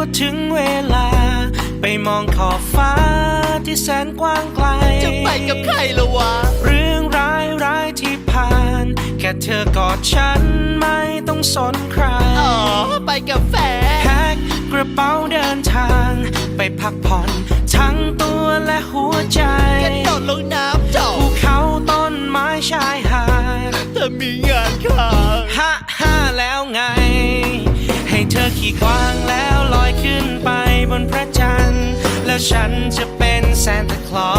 ก็ถึงเวลา ไปมองขอบฟ้าที่แสนกว้างไกล จะไปกับใครละวะ เรื่องร้ายร้ายที่ผ่าน แค่เธอกอดฉันไม่ต้องสนใคร อ๋อ ไปกับแฟนแพ็คกระเป๋าเดินทาง ไปพักผ่อนทั้งตัวและหัวใจกระโดดลงน้ำจภูเขาต้นไม้ชายหาดเธอมีงานค้าง ฮ่าฮ่าแล้วไง นพระจันทร์ แล้วฉันจะเป็นแซนตาคลอ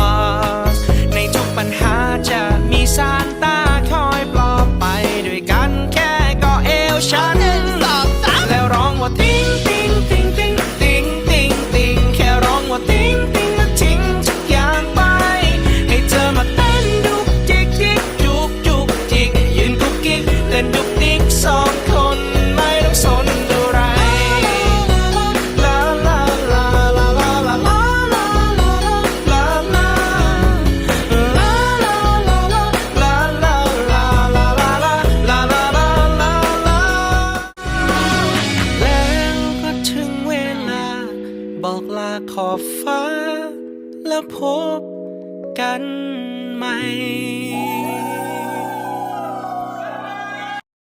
ส ในทุกปัญหาจะมีซานตาคอยปลอบไปด้วยกันแค่ก็เอวฉันหล่อสาวแล้วร้องว่าติ้งติ้งติ้งติ้งติ้งติ้งติ้งแค่ร้องว่าติ้งติ้งแล้ทิ้งทุกอย่างไป ให้เธอมาเต้นดุกจิกจิกจุกจุกจิกยืนกุกกิ๊กเต้นดุก บอกลาขอบฟ้า แล้วพบกันใหม่